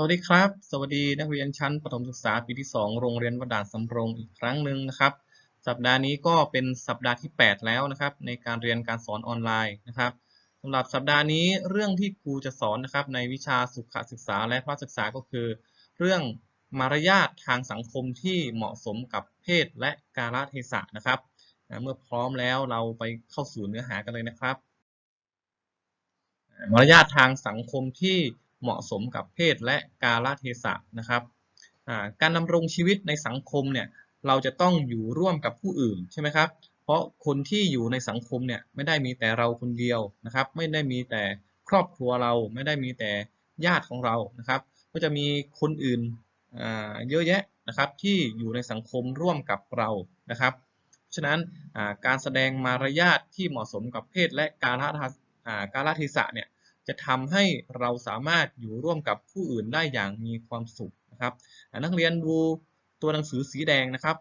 สวัสดีครับ สวัสดีนักเรียนชั้นประถมศึกษาปีที่ 2 โรงเรียนวัดด่านสำโรงอีกครั้งหนึ่งนะครับ สัปดาห์นี้ก็เป็นสัปดาห์ที่ 8 แล้วนะครับ ในการเรียนการสอนออนไลน์นะครับสำหรับสัปดาห์นี้เรื่องที่ครูจะสอนนะครับในวิชาสุขศึกษาและพระศึกษาก็คือ เรื่องมารยาททางสังคมที่เหมาะสมกับเพศและกาลเทศะนะครับเมื่อพร้อมแล้วเราไปเข้าสู่เนื้อหากันเลยนะครับ มารยาททางสังคมที่ เหมาะสมกับเพศและกาลเทศะนะครับการดำรงชีวิตในสังคมเนี่ยเราจะต้องอยู่ร่วมกับผู้อื่นใช่ไหมครับ เพราะคนที่อยู่ในสังคมเนี่ยไม่ได้มีแต่เราคนเดียวนะครับ ไม่ได้มีแต่ครอบครัวเราไม่ได้มีแต่ญาติของเรานะครับ ก็จะมีคนอื่นเยอะแยะนะครับที่อยู่ในสังคมร่วมกับเรานะครับ ฉะนั้นการแสดงมารยาทที่เหมาะสมกับเพศและกาลเทศะเนี่ย จะทำให้เราสามารถอยู่ร่วมกับผู้อื่นได้อย่างมีความสุขนะครับนักเรียนดูตัวหนังสือสีแดงนะครับ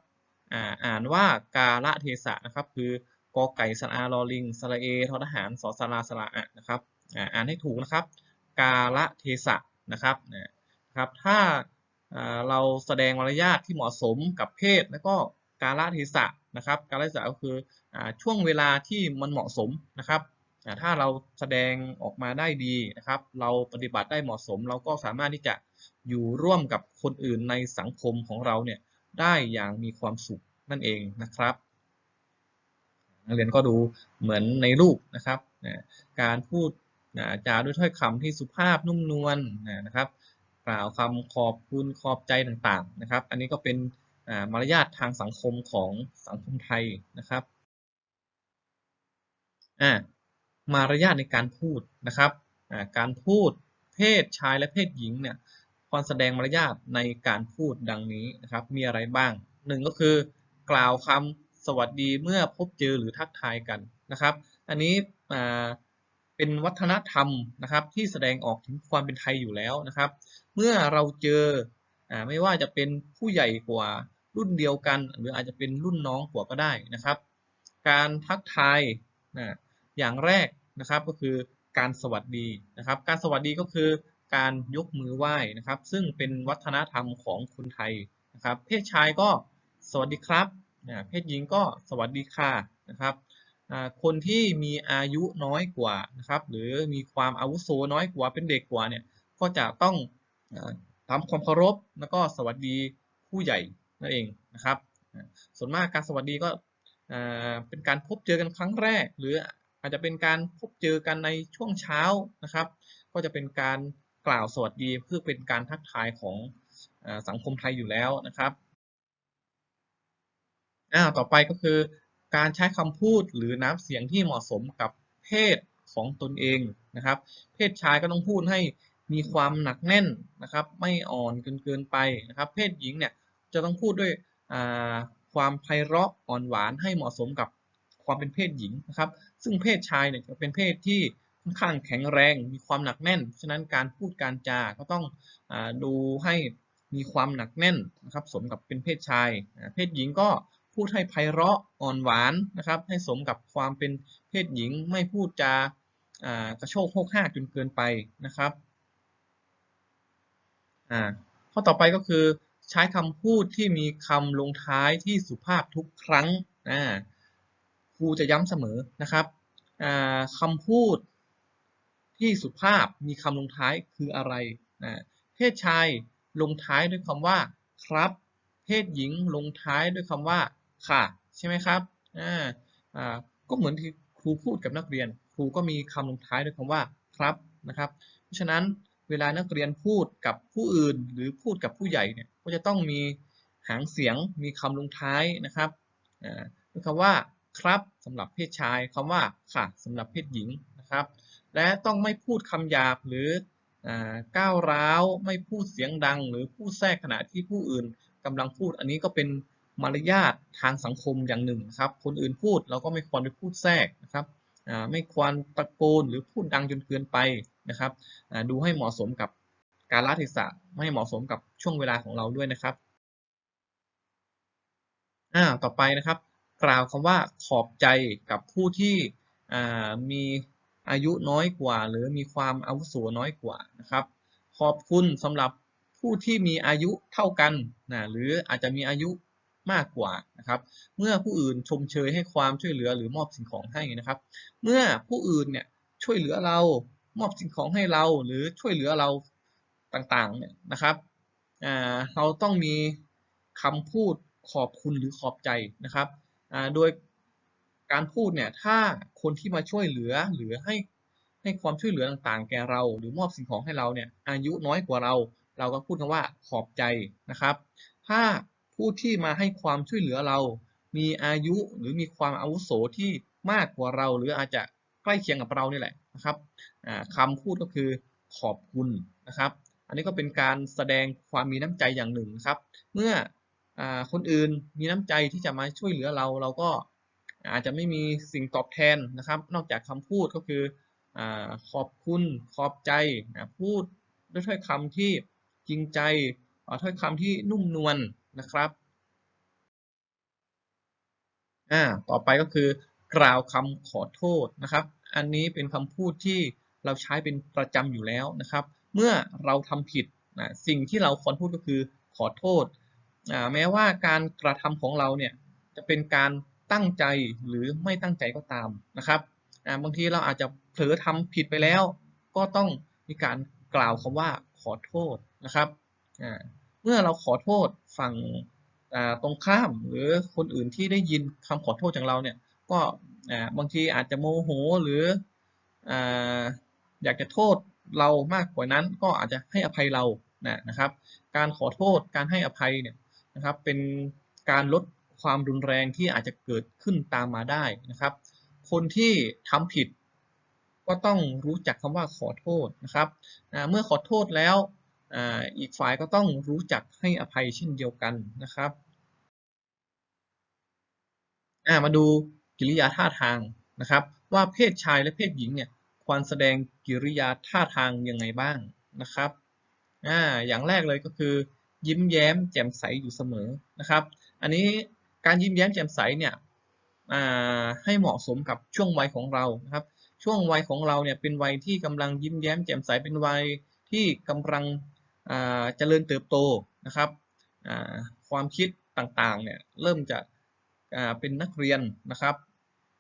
อ่าอานว่ากาละเทศะนะครับ คือกอไก่สระอาลอลิงสระเอทอทหารสอสาราสระอะนะครับอ่านให้ถูกนะครับ กาละเทศะนะครับนะครับถ้าเราแสดงมารยาทที่เหมาะสมกับเพศแล้วก็กาลเทศะนะครับกาลเทศะก็คืออช่วงเวลาที่มันเหมาะสมนะครับ ถ้าเราแสดงออกมาได้ดีนะครับ เราปฏิบัติได้เหมาะสม เราก็สามารถที่จะอยู่ร่วมกับคนอื่นในสังคมของเราเนี่ยได้อย่างมีความสุขนั่นเองนะครับ นักเรียนก็ดูเหมือนในรูปนะครับนะการพูดนะจาด้วยถ้อยคำที่สุภาพนุ่มนวลนะครับ กล่าวคำขอบคุณขอบใจต่างๆนะครับ อันนี้ก็เป็นมารยาททางสังคมของสังคมไทยนะครับอ่า มารยาทในการพูดนะครับ การพูดเพศชายและเพศหญิงเนี่ยควรแสดงมารยาทในการพูดดังนี้นะครับ มีอะไรบ้างหนึ่งก็คือกล่าวคำสวัสดีเมื่อพบเจอหรือทักทายกันนะครับ อันนี้เป็นวัฒนธรรมนะครับที่แสดงออกถึงความเป็นไทยอยู่แล้วนะครับ เมื่อเราเจออไม่ว่าจะเป็นผู้ใหญ่กว่ารุ่นเดียวกัน หรืออาจจะเป็นรุ่นน้องกว่าก็ได้นะครับ การทักทายนะ อย่างแรกนะครับก็คือการสวัสดีนะครับ การสวัสดีก็คือการยกมือไหว้นะครับ ซึ่งเป็นวัฒนธรรมของคนไทยนะครับ เพศชายก็สวัสดีครับนะเพศหญิงก็สวัสดีค่ะนะครับคนที่มีอายุน้อยกว่านะครับ หรือมีความอาวุโสน้อยกว่าเป็นเด็กกว่าเนี่ยก็จะต้องอาทำความเคารพแล้วก็สวัสดีผู้ใหญ่นั่นเองนะครับ ส่วนมากการสวัสดีก็เป็นการพบเจอกันครั้งแรก หรือ อาจจะเป็นการพบเจอกันในช่วงเช้านะครับ ก็จะเป็นการกล่าวสวัสดีเพื่อเป็นการทักทายของอสังคมไทยอยู่แล้วนะครับต่อไปก็คือการใช้คำพูดหรือน้ำเสียงที่เหมาะสมกับเพศของตนเองนะครับ เพศชายก็ต้องพูดให้มีความหนักแน่นนะครับ ไม่อ่อนเกินเกินไปนะครับ เพศหญิงเนี่ยจะต้องพูดด้วยความไพเราะอ่อนหวานให้เหมาะสมกับ ความเป็นเพศหญิงนะครับ ซึ่งเพศชายเนี่ยจะเป็นเพศที่ค่อนข้างแข็งแรง มีความหนักแน่น ฉะนั้นการพูดการจาก็ต้องอดูให้มีความหนักแน่นนะครับ สมกับเป็นเพศชาย เพศหญิงก็พูดให้ไพเราะอ่อนหวานนะครับ ให้สมกับความเป็นเพศหญิงไม่พูดจากระโชกโฮกห้าจนเกินไปนะครับอ่าข้อต่อไปก็คือใช้คำพูดที่มีคำลงท้ายที่สุภาพทุกครั้งอ่า ครูจะย้ำเสมอนะครับคำพูดที่สุภาพมีคำลงท้ายคืออะไรนะเพศชายลงท้ายด้วยคำว่าครับ เพศหญิงลงท้ายด้วยคำว่าค่ะ ใช่ไหมครับอ่าอ่าก็เหมือนที่ครูพูดกับนักเรียน ครูก็มีคำลงท้ายด้วยคำว่าครับนะครับ เพราะฉะนั้นเวลานักเรียนพูดกับผู้อื่น หรือพูดกับผู้ใหญ่เนี่ยก็จะต้องมีหางเสียงมีคำลงท้ายนะครับด้วยคำว่า ครับสำหรับเพศชายคำว่าค่ะสำหรับเพศหญิงนะครับ และต้องไม่พูดคำหยาบหรือก้าวร้าวไม่พูดเสียงดัง หรือพูดแทรกขณะที่ผู้อื่นกำลังพูด อันนี้ก็เป็นมารยาททางสังคมอย่างหนึ่งครับ คนอื่นพูดเราก็ไม่ควรไปพูดแทรกนะครับไม่ควรตะโกนหรือพูดดังจนเกินไปนะครับดูให้เหมาะสมกับการละเทศะไม่เหมาะสมกับช่วงเวลาของเราด้วยนะครับอ่าต่อไปนะครับ กล่าวคำว่าขอบใจกับผู้ที่มีอายุน้อยกว่า หรือมีความอาวุโสน้อยกว่านะครับ ขอบคุณสำหรับผู้ที่มีอายุเท่ากันนะหรืออาจจะมีอายุมากกว่านะครับ เมื่อผู้อื่นชมเชยให้ความช่วยเหลือหรือมอบสิ่งของให้นะครับ เมื่อผู้อื่นเนี่ยช่วยเหลือเรามอบสิ่งของให้เราหรือช่วยเหลือเราต่างๆเนี่ยนะครับเราต้องมีคำพูดขอบคุณหรือขอบใจนะครับ โดยการพูดเนี่ยถ้าคนที่มาช่วยเหลือหรือให้ให้ความช่วยเหลือต่างๆ แก่เรา หรือมอบสิ่งของให้เราเนี่ยอายุน้อยกว่าเรา เราก็พูดคำว่าขอบใจนะครับ ถ้าผู้ที่มาให้ความช่วยเหลือเรา มีอายุหรือมีความอาวุโสที่มากกว่าเรา หรืออาจจะใกล้เคียงกับเรานี่แหละนะครับคำพูดก็คือขอบคุณนะครับ อันนี้ก็เป็นการแสดงความมีน้ำใจอย่างหนึ่งนะครับ เมื่อ คนอื่นมีน้ำใจที่จะมาช่วยเหลือเรา เราก็อาจจะไม่มีสิ่งตอบแทนนะครับ นอกจากคำพูดก็คืออขอบคุณขอบใจพูดด้วยถ้อยคำที่จริงใจถ้อยคำที่นุ่มนวลนะครับอ่าต่อไปก็คือกล่าวคำขอโทษนะครับ อันนี้เป็นคำพูดที่เราใช้เป็นประจำอยู่แล้วนะครับ เมื่อเราทำผิดนะสิ่งที่เราควรพูดก็คือขอโทษ แม้ว่าการกระทำของเราเนี่ยจะเป็นการตั้งใจหรือไม่ตั้งใจก็ตามนะครับบางทีเราอาจจะเผลอทำผิดไปแล้ว ก็ต้องมีการกล่าวคำว่าขอโทษนะครับเมื่อเราขอโทษฝั่งตรงข้ามหรือคนอื่นที่ได้ยินคำขอโทษจากเราเนี่ยก็บางทีอาจจะโมโหหรืออยากจะโทษเรามากกว่านั้นก็อาจจะให้อภัยเรานะครับ การขอโทษการให้อภัยเนี่ย นะครับ เป็นการลดความรุนแรงที่อาจจะเกิดขึ้นตามมาได้นะครับ คนที่ทำผิดก็ต้องรู้จักคำว่าขอโทษนะครับเมื่อขอโทษแล้วอีกฝ่ายก็ต้องรู้จักให้อภัยเช่นเดียวกันนะครับมาดูกิริยาท่าทางนะครับ ว่าเพศชายและเพศหญิงเนี่ยควรแสดงกิริยาท่าทางยังไงบ้างนะครับออย่างแรกเลยก็คือ ยิ้มแย้มแจ่มใสอยู่เสมอนะครับ อันนี้การยิ้มแย้มแจ่มใสเนี่ยให้เหมาะสมกับช่วงวัยของเรานะครับ ช่วงวัยของเราเนี่ยเป็นวัยที่กำลังยิ้มแย้มแจ่มใสเป็นวัยที่กำลังเจริญเติบโตนะครับความคิดต่างๆเนี่ยเริ่มจะเป็นนักเรียนนะครับ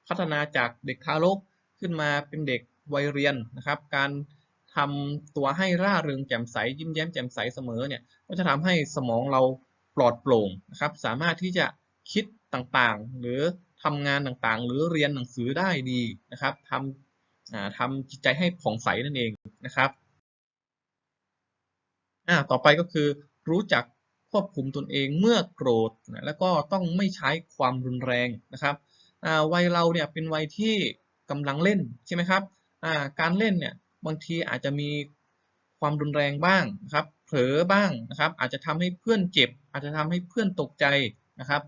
พัฒนาจากเด็กทารกขึ้นมาเป็นเด็กวัยเรียนนะครับ การ ทำตัวให้ร่าเริงแจ่มใสยิ้มแย้มแจ่มใสเสมอเนี่ยก็จะทำให้สมองเราปลอดโปร่งนะครับ สามารถที่จะคิดต่างๆ หรือทำงานต่างๆ หรือเรียนหนังสือได้ดีนะครับทำทำจิตใจให้ผ่องใสนั่นเองนะครับอ่าต่อไปก็คือรู้จักควบคุมตนเองเมื่อโกรธนะแล้วก็ต้องไม่ใช้ความรุนแรงนะครับวัยเราเนี่ยเป็นวัยที่กำลังเล่นใช่ไหมครับการเล่นเนี่ย บางทีอาจจะมีความรุนแรงบ้างนะครับ เผลอบ้างนะครับ อาจจะทำให้เพื่อนเจ็บ อาจจะทำให้เพื่อนตกใจนะครับ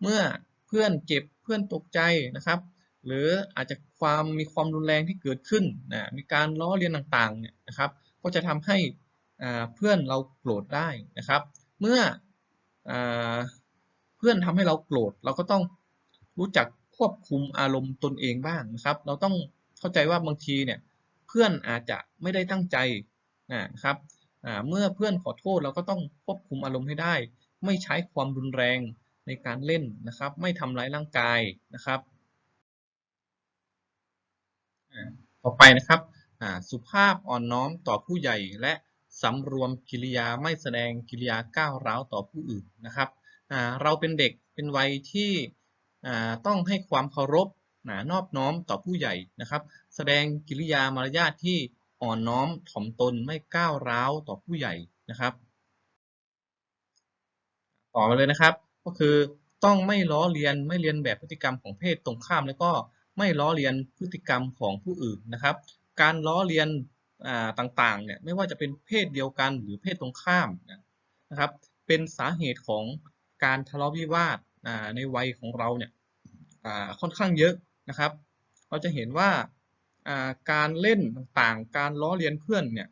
เมื่อเพื่อนเจ็บเพื่อนตกใจนะครับ หรืออาจจะความมีความรุนแรงที่เกิดขึ้นนะมีการล้อเลียนต่างๆเนี่ยนะครับ ก็จะทำให้เพื่อนเราโกรธได้นะครับ เมื่อเพื่อนทำให้เราโกรธเราก็ต้องรู้จักควบคุมอารมณ์ตนเองบ้างนะครับ เราต้องเข้าใจว่าบางทีเนี่ย พื่อนอาจจะไม่ได้ตั้งใจนะครับเมื่อเพื่อนขอโทษเราก็ต้องควบคุมอารมณ์ให้ได้ ไม่ใช้ความรุนแรงในการเล่นนะครับ ไม่ทำร้ายร่างกายนะครับต่อไปนะครับสุภาพอ่อนน้อมต่อผู้ใหญ่และสำรวมกิริยาไม่แสดงกิริยาก้าวร้าวต่อผู้อื่นนะครับเราเป็นเด็กเป็นวัยที่ต้องให้ความเคารพ นานอบน้อมต่อผู้ใหญ่นะครับ แสดงกิริยามารยาทที่อ่อนน้อมถ่อมตนไม่ก้าวร้าวต่อผู้ใหญ่นะครับ ต่อมาเลยนะครับ ก็คือต้องไม่ล้อเลียนไม่เลียนแบบพฤติกรรมของเพศตรงข้าม แล้วก็ไม่ล้อเลียนพฤติกรรมของผู้อื่นนะครับ การล้อเลียนต่างๆเนี่ยไม่ว่าจะเป็นเพศเดียวกันหรือเพศตรงข้ามนะครับ เป็นสาเหตุของการทะเลาะวิวาทในวัยของเราเนี่ยค่อนข้างเยอะ นะครับ เราจะเห็นว่าการเล่นต่างๆ การล้อเลียนเพื่อนเนี่ย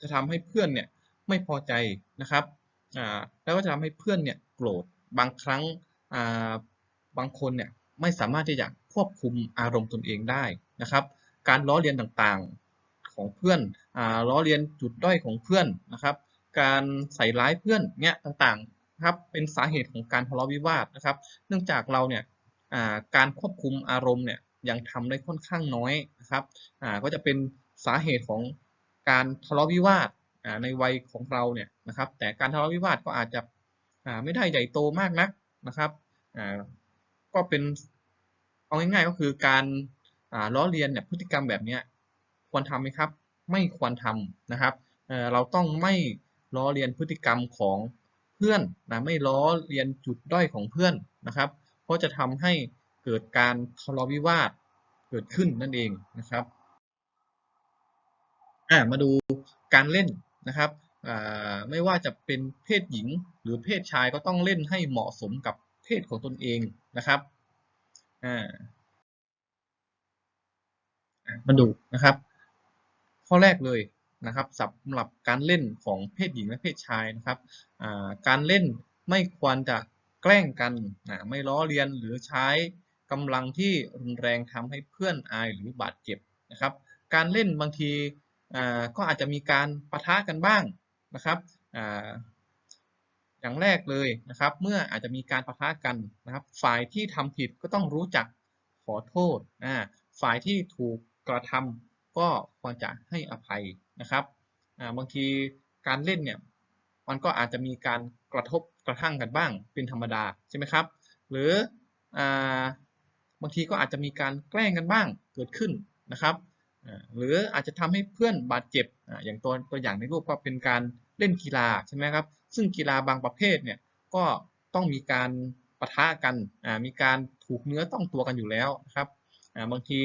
จะทำให้เพื่อนเนี่ยไม่พอใจนะครับแล้วก็จะทำให้เพื่อนเนี่ยโกรธบางครั้งบางคนเนี่ยไม่สามารถที่จะควบคุมอารมณ์ตนเองได้นะครับ การล้อเลียนต่างๆของเพื่อนล้อเลียนจุดด้อยของเพื่อนนะครับ การใส่ร้ายเพื่อนเนี่ยต่างๆครับเป็นสาเหตุของการทะเลาะวิวาทนะครับ เนื่องจากเราเนี่ย การควบคุมอารมณ์เนี่ยยังทำได้ค่อนข้างน้อยนะครับก็จะเป็นสาเหตุของการทะเลาะวิวาทในวัยของเราเนี่ยนะครับ แต่การทะเลาะวิวาทก็อาจจะไม่ได้ใหญ่โตมากนักนะครับก็เป็นเอาง่ายๆก็คือการล้อเลียนเนี่ยพฤติกรรมแบบนี้ควรทำไหมครับ ไม่ควรทำนะครับเเราต้องไม่ล้อเลียนพฤติกรรมของเพื่อนนะไม่ล้อเลียนจุดด้อยของเพื่อนนะครับ เพราะจะทำให้เกิดการทะเลาะวิวาทเกิดขึ้นนั่นเองนะครับอ่ามาดูการเล่นนะครับไม่ว่าจะเป็นเพศหญิงหรือเพศชายก็ต้องเล่นให้เหมาะสมกับเพศของตนเองนะครับมาดูนะครับ ข้อแรกเลยนะครับสำหรับการเล่นของเพศหญิงและเพศชายนะครับการเล่นไม่ควรจะ แกล้งกันนะไม่ล้อเลียนหรือใช้กำลังที่รุนแรงทำให้เพื่อนอายหรือบาดเจ็บนะครับ การเล่นบางทีก็อาจจะมีการปะทะกันบ้างนะครับออย่างแรกเลยนะครับ เมื่ออาจจะมีการปะทะกันนะครับ ฝ่ายที่ทำผิดก็ต้องรู้จักขอโทษอ่าฝ่ายที่ถูกกระทำก็ควรจะให้อภัยนะครับบางทีการเล่นเนี่ยมันก็อาจจะมีการกระทบ กระทั่งกันบ้างเป็นธรรมดาใช่ไหมครับ หรืออบางทีก็อาจจะมีการแกล้งกันบ้างเกิดขึ้นนะครับ หรืออาจจะทำให้เพื่อนบาดเจ็บ อย่างตัวตัวอย่างในรูปก็เป็นการเล่นกีฬาใช่ไหมครับ ซึ่งกีฬาบางประเภทเนี่ยก็ต้องมีการปะทะกัน มีการถูกเนื้อต้องตัวกันอยู่แล้วนะครับบางที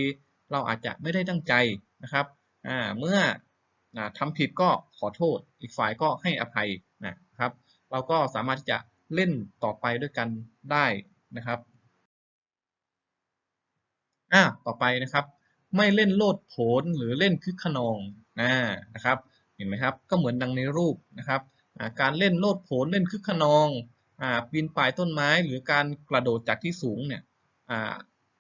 เราอาจจะไม่ได้ตั้งใจนะครับ เมื่ออ่าทำผิดก็ขอโทษ อีกฝ่ายก็ให้อภัย เราก็สามารถที่จะเล่นต่อไปด้วยกันได้นะครับอ่าต่อไปนะครับ ไม่เล่นโลดโผนหรือเล่นคึกขนองนะนะครับ เห็นไหมครับ ก็เหมือนดังในรูปนะครับการเล่นโลดโผนเล่นคึกขนองอปีนป่ายต้นไม้ หรือการกระโดดจากที่สูงเนี่ย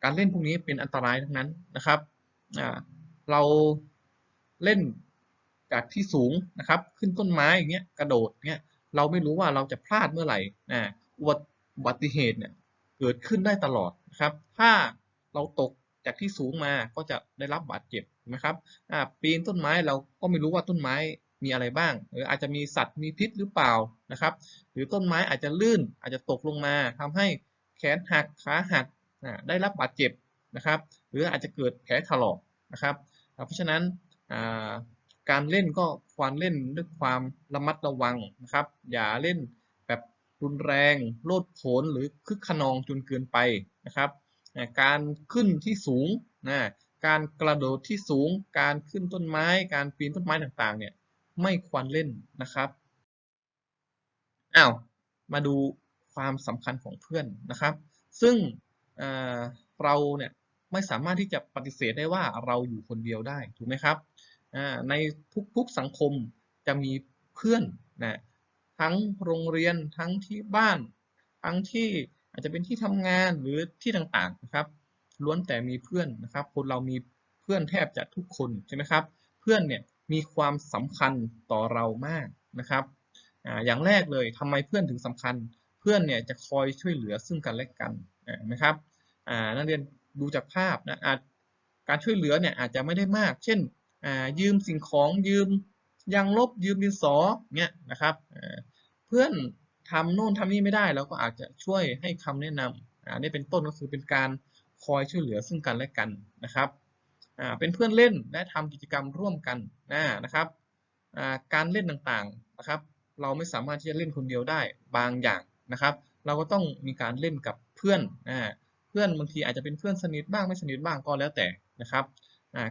การเล่นพวกนี้เป็นอันตรายทั้งนั้นนะครับเราเล่นจากที่สูงนะครับ ขึ้นต้นไม้อย่างเงี้ยกระโดดเงี้ย เราไม่รู้ว่าเราจะพลาดเมื่อไหร่นะอุบัติเหตุเนี่ยเกิดขึ้นได้ตลอดนะครับ ถ้าเราตกจากที่สูงมาก็จะได้รับบาดเจ็บนะครับปีนต้นไม้เราก็ไม่รู้ว่าต้นไม้มีอะไรบ้าง หรืออาจจะมีสัตว์มีพิษหรือเปล่านะครับ หรือต้นไม้อาจจะลื่นอาจจะตกลงมาทำให้แขนหักขาหักได้รับบาดเจ็บนะครับ หรืออาจจะเกิดแผลถลอกนะครับ เพราะฉะนั้นอ การเล่นก็ควรเล่นด้วยความระมัดระวังนะครับ อย่าเล่นแบบรุนแรง โลดโผนหรือคึกขนองจนเกินไปนะครับ การขึ้นที่สูงนะการกระโดดที่สูง การขึ้นต้นไม้ การปีนต้นไม้ต่างๆ เนี่ยไม่ควรเล่นนะครับอ้าวมาดูความสำคัญของเพื่อนนะครับ ซึ่งเเราเนี่ยไม่สามารถที่จะปฏิเสธได้ว่าเราอยู่คนเดียวได้ถูกไหมครับ ในทุกๆสังคมจะมีเพื่อนนะทั้งโรงเรียนทั้งที่บ้าน ทั้งที่อาจจะเป็นที่ทำงานหรือที่ต่างๆนะครับ ล้วนแต่มีเพื่อนนะครับ คนเรามีเพื่อนแทบจะทุกคนใช่ไหมครับ เพื่อนเนี่ยมีความสำคัญต่อเรามากนะครับออย่างแรกเลยทำไมเพื่อนถึงสำคัญ เพื่อนเนี่ยจะคอยช่วยเหลือซึ่งกันและกันนะครับนักเรียนดูจากภาพนะอาจการช่วยเหลือเนี่ยอาจจะไม่ได้มาก เช่น ยืมสิ่งของยืมยางลบยืมดินสอเนี่ยนะครับเพื่อนทำโน่นทำนี่ไม่ได้เราก็อาจจะช่วยให้คำแนะนำอ่านี่เป็นต้นก็คือเป็นการคอยช่วยเหลือซึ่งกันและกันนะครับเป็นเพื่อนเล่นและทำกิจกรรมร่วมกันนะนะครับการเล่นต่างๆนะครับ เราไม่สามารถที่จะเล่นคนเดียวได้บางอย่างนะครับ เราก็ต้องมีการเล่นกับเพื่อนเพื่อนบางทีอาจจะเป็นเพื่อนสนิทบ้างไม่สนิทบ้างก็แล้วแต่นะครับ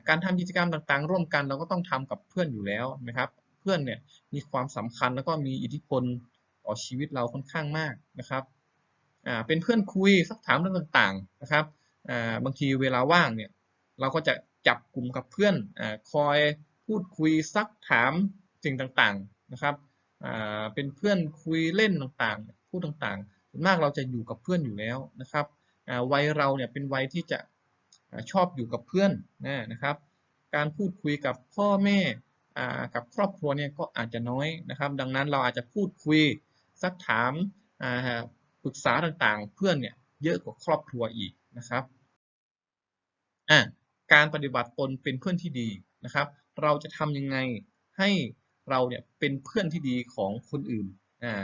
การทำกิจกรรมต่างๆ ร่วมกันเราก็ต้องทำกับเพื่อนอยู่แล้วนะครับ เพื่อนเนี่ยมีความสำคัญแล้วก็มีอิทธิพลต่อชีวิตเราค่อนข้างมากนะครับเป็นเพื่อนคุยสักถามเรื่องต่างๆนะครับบางทีเวลาว่างเนี่ยเราก็จะจับกลุ่มกับเพื่อนอคอยพูดคุยซักถามสิ่งต่างๆนะครับเป็นเพื่อนคุยเล่นต่างๆ พูดต่างๆส่วนมากเราจะอยู่กับเพื่อนอยู่แล้วนะครับวัยเราเนี่ยเป็นวัยที่จะ ชอบอยู่กับเพื่อนนะครับ การพูดคุยกับพ่อแม่กับครอบครัวเนี่ยก็อาจจะน้อยนะครับ ดังนั้นเราอาจจะพูดคุยซักถามปรึกษาต่างๆ เพื่อนเนี่ยเยอะกว่าครอบครัวอีกนะครับการปฏิบัติตนเป็นเพื่อนที่ดีนะครับ เราจะทำยังไงให้เราเนี่ยเป็นเพื่อนที่ดีของคนอื่นอ่า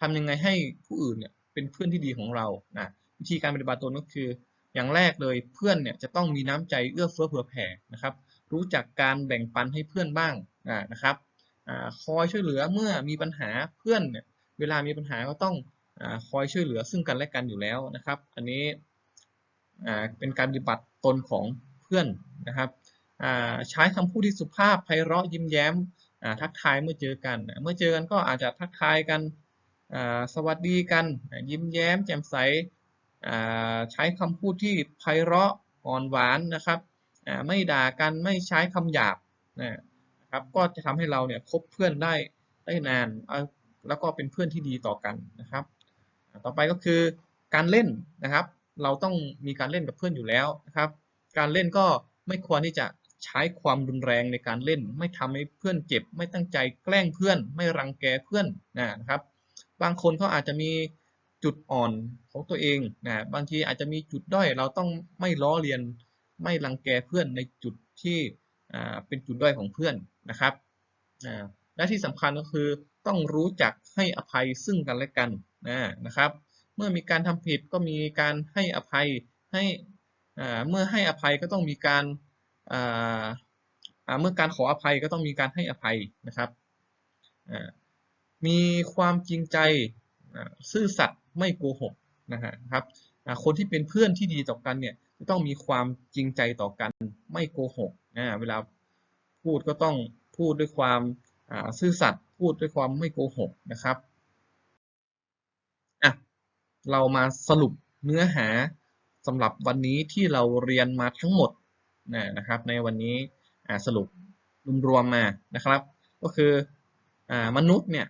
ทำยังไงให้ผู้อื่นเนี่ยเป็นเพื่อนที่ดีของเรานะวิธีการปฏิบัติตนก็คือ อย่างแรกเลยเพื่อนเนี่ยจะต้องมีน้ำใจเอื้อเฟื้อเผื่อแผ่นะครับ รู้จักการแบ่งปันให้เพื่อนบ้างนะครับคอยช่วยเหลือเมื่อมีปัญหาเพื่อนเนี่ยเวลามีปัญหาก็ต้องอคอยช่วยเหลือซึ่งกันและกันอยู่แล้วนะครับ อันนี้เป็นการปฏิบัติตนของเพื่อนนะครับใช้คำพูดที่สุภาพไพเราะยิ้มแย้มทักทายเมื่อเจอกัน เมื่อเจอกันก็อาจจะทักทายกันสวัสดีกัน ยิ้มแย้มแจ่มใส ใช้คำพูดที่ไพเราะอ่อนหวานนะครับไม่ด่ากันไม่ใช้คำหยาบนะครับก็จะทำให้เราเนี่ยคบเพื่อนได้ได้นาน แล้วก็เป็นเพื่อนที่ดีต่อกันนะครับ ต่อไปก็คือการเล่นนะครับ เราต้องมีการเล่นกับเพื่อนอยู่แล้วนะครับ การเล่นก็ไม่ควรที่จะใช้ความรุนแรงในการเล่น ไม่ทำให้เพื่อนเจ็บ ไม่ตั้งใจแกล้งเพื่อน ไม่รังแกเพื่อนนะครับ บางคนเขาอาจจะมี จุดอ่อนของตัวเองนะบางทีอาจจะมีจุดด้อยเราต้องไม่ล้อเลียน ไม่รังแกเพื่อนในจุดที่เป็นจุดด้อยของเพื่อนนะครับและที่สำคัญก็คือต้องรู้จักให้อภัยซึ่งกันและกันนะครับ เมื่อมีการทำผิดก็มีการให้อภัยให้เมื่อให้อภัยก็ต้องมีการเมื่อการขออภัยก็ต้องมีการให้อภัยนะครับ มีความจริงใจซื่อสัตย์ ไม่โกหกนะครับคนที่เป็นเพื่อนที่ดีต่อกันเนี่ยจะต้องมีความจริงใจต่อกันไม่โกหกนะเวลาพูดก็ต้องพูดด้วยความซื่อสัตย์พูดด้วยความไม่โกหกนะครับอะเรามาสรุปเนื้อหาสำหรับวันนี้ที่เราเรียนมาทั้งหมดนะครับ ในวันนี้สรุปรวมมานะครับ ก็คืออมนุษย์เนี่ย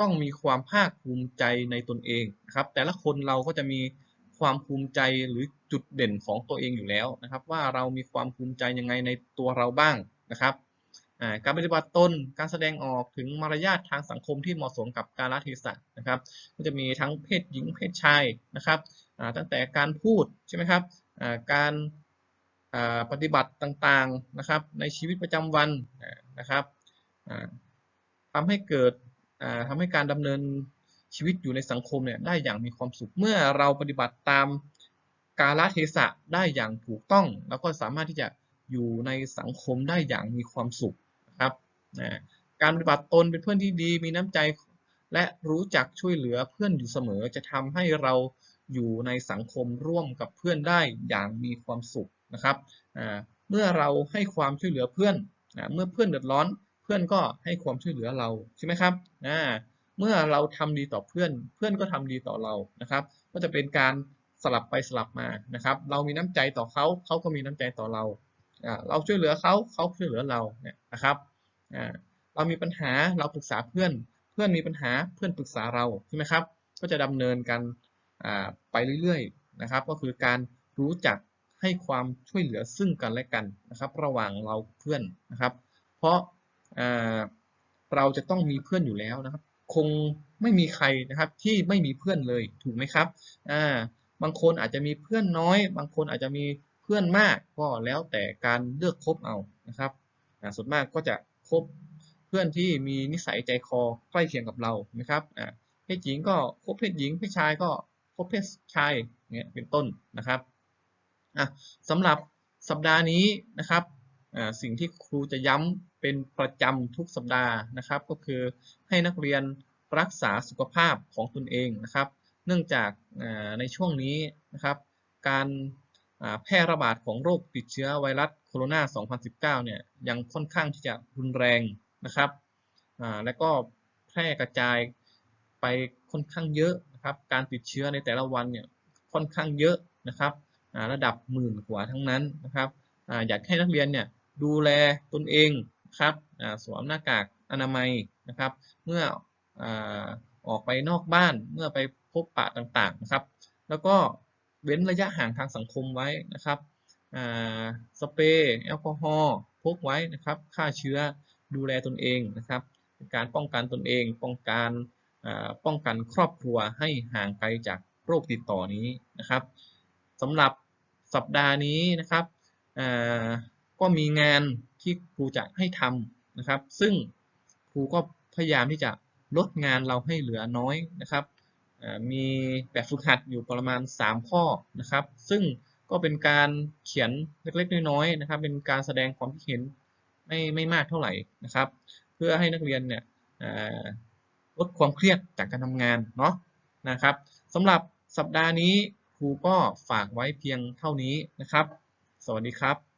ต้องมีความภาคภูมิใจในตนเองนะครับ แต่ละคนเราก็จะมีความภูมิใจหรือจุดเด่นของตัวเองอยู่แล้วนะครับ ว่าเรามีความภูมิใจยังไงในตัวเราบ้างนะครับการปฏิบัติตนการแสดงออกถึงมารยาททางสังคมที่เหมาะสมกับการละเทศะนะครับ ก็จะมีทั้งเพศหญิงเพศชายนะครับตั้งแต่การพูดใช่ไหมครับการปฏิบัติต่างๆนะครับ ในชีวิตประจำวันนะครับทำให้เกิด ทำให้การดำเนินชีวิตอยู่ในสังคมเนี่ยได้อย่างมีความสุขเมื่อเราปฏิบัติตามกาลเทศะได้อย่างถูกต้อง แล้วก็สามารถที่จะอยู่ในสังคมได้อย่างมีความสุขนะครับการปฏิบัติตนเป็นเพื่อนที่ดี มีน้ำใจและรู้จักช่วยเหลือเพื่อนอยู่เสมอจะทำให้เราอยู่ในสังคมร่วมกับเพื่อนได้อย่างมีความสุขนะครับเมื่อเราให้ความช่วยเหลือเพื่อนเมื่อเพื่อนเดือดร้อน พื่อนก็ให้ความช่วยเหลือเราใช่ไหมครับเมื่อเราทำดีต่อเพื่อน เพื่อนก็ทำดีต่อเรานะครับ ก็จะเป็นการสลับไปสลับมานะครับ เรามีน้ำใจต่อเขาเขาก็มีน้ำใจต่อเราเราช่วยเหลือเขาเขาช่วยเหลือเราเนี่ยนะครับเรามีปัญหาเราปรึกษาเพื่อน เพื่อนมีปัญหาเพื่อนปรึกษาเราใช่ไหมครับ ก็จะดำเนินกันไปเรื่อยๆนะครับ ก็คือการรู้จักให้ความช่วยเหลือซึ่งกันและกันนะครับ ระหว่างเราเพื่อนนะครับ เพราะ เราจะต้องมีเพื่อนอยู่แล้วนะครับ คงไม่มีใครนะครับที่ไม่มีเพื่อนเลยถูกไหมครับบางคนอาจจะมีเพื่อนน้อย บางคนอาจจะมีเพื่อนมากก็แล้วแต่การเลือกคบเอานะครับส่วนมากก็จะคบเพื่อนที่มีนิสัยใจคอใกล้เคียงกับเรานะครับเพศหญิงก็คบเพศหญิงเพศชายก็คบเพศชายเนี่ยเป็นต้นนะครับสำหรับสัปดาห์นี้นะครับสิ่งที่ครูจะย้ำ เป็นประจำทุกสัปดาห์นะครับ ก็คือให้นักเรียนรักษาสุขภาพของตนเองนะครับ เนื่องจากในช่วงนี้นะครับ การแพร่ระบาดของโรคติดเชื้อไวรัสโคโรนา 2019 เนี่ยยังค่อนข้างที่จะรุนแรงนะครับ และก็แพร่กระจายไปค่อนข้างเยอะนะครับ การติดเชื้อในแต่ละวันเนี่ยค่อนข้างเยอะนะครับระดับหมื่นกว่าทั้งนั้นนะครับออยากให้นักเรียนเนี่ยดูแลตนเอง ครับสวมหน้ากากอนามัยนะครับ เมื่อออกไปนอกบ้านเมื่อไปพบปะต่างๆนะครับ แล้วก็เว้นระยะห่างทางสังคมไว้นะครับสเปรย์แอลกอฮอล์พกไว้นะครับฆ่าเชื้อดูแลตนเองนะครับ การป้องกันตนเอง ป้องกันป้องกันครอบครัวให้ห่างไกลจากโรคติดต่อนี้นะครับสำหรับสัปดาห์นี้นะครับ ก็มีงานที่ครูจะให้ทำนะครับ ซึ่งครูก็พยายามที่จะลดงานเราให้เหลือน้อยนะครับมีแบบฝึกหัดอยู่ประมาณ 3 ข้อนะครับ ซึ่งก็เป็นการเขียนเล็กๆน้อยๆนะครับ เป็นการแสดงความคิดเห็นไม่ไม่มากเท่าไหร่นะครับ เพื่อให้นักเรียนเนี่ยลดความเครียดจากการทำงานเนาะนะครับสำหรับสัปดาห์นี้ครูก็ฝากไว้เพียงเท่านี้นะครับ สวัสดีครับ